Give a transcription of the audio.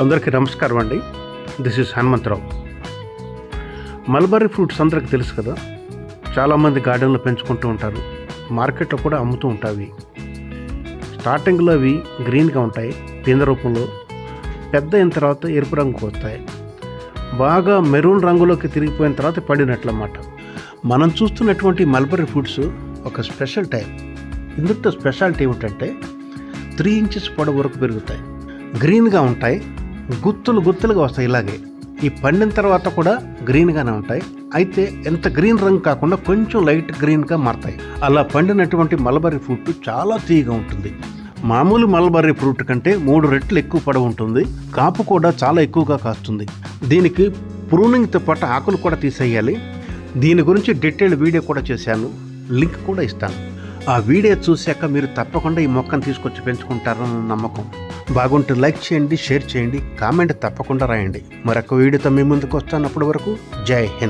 అందరికీ నమస్కారం అండి. This is Hanumantharao. Mulberry fruits అందరికి తెలుసు కదా చాలామంది గార్డెన్లో పెంచుకుంటూ ఉంటారు మార్కెట్లో కూడా అమ్ముతూ ఉంటాయి స్టార్టింగ్లో అవి గ్రీన్గా ఉంటాయి పింద రూపంలో పెద్ద అయిన తర్వాత ఎరుపు రంగుకు వస్తాయి. బాగా మెరూన్ రంగులోకి తిరిగిపోయిన తర్వాత పడినట్లన్నమాట. మనం చూస్తున్నటువంటి మల్బరీ ఫ్రూట్స్ ఒక స్పెషల్ టైప్. ఇందులో స్పెషాలిటీ ఏమిటంటే త్రీ ఇంచెస్ పొడవు వరకు పెరుగుతాయి. గ్రీన్గా ఉంటాయి గుత్తులు గుత్తులుగా వస్తాయి ఇలాగే. ఈ పండిన తర్వాత కూడా గ్రీన్గానే ఉంటాయి. అయితే ఎంత గ్రీన్ రంగు కాకుండా కొంచెం లైట్ గ్రీన్గా మారతాయి. అలా పండినటువంటి మలబరీ ఫ్రూట్ చాలా తీయగా ఉంటుంది. మామూలు మల్బరీ ఫ్రూట్ కంటే మూడు రెట్లు ఎక్కువ పొడవు ఉంటుంది. కాపు కూడా చాలా ఎక్కువగా కాస్తుంది. దీనికి ప్రూనింగ్తో పాటు ఆకులు కూడా తీసేయాలి. దీని గురించి డీటెయిల్ వీడియో కూడా చేశాను. లింక్ కూడా ఇస్తాను. ఆ వీడియో చూశాక మీరు తప్పకుండా ఈ మొక్కను తీసుకొచ్చి పెంచుకుంటారన్న నమ్మకం. బాగుంటే లైక్ చేయండి షేర్ చేయండి కామెంట్ తప్పకుండా రాయండి. మరొక వీడియోతో మీ ముందుకు వస్తాను. అప్పటి వరకు జై హింద్.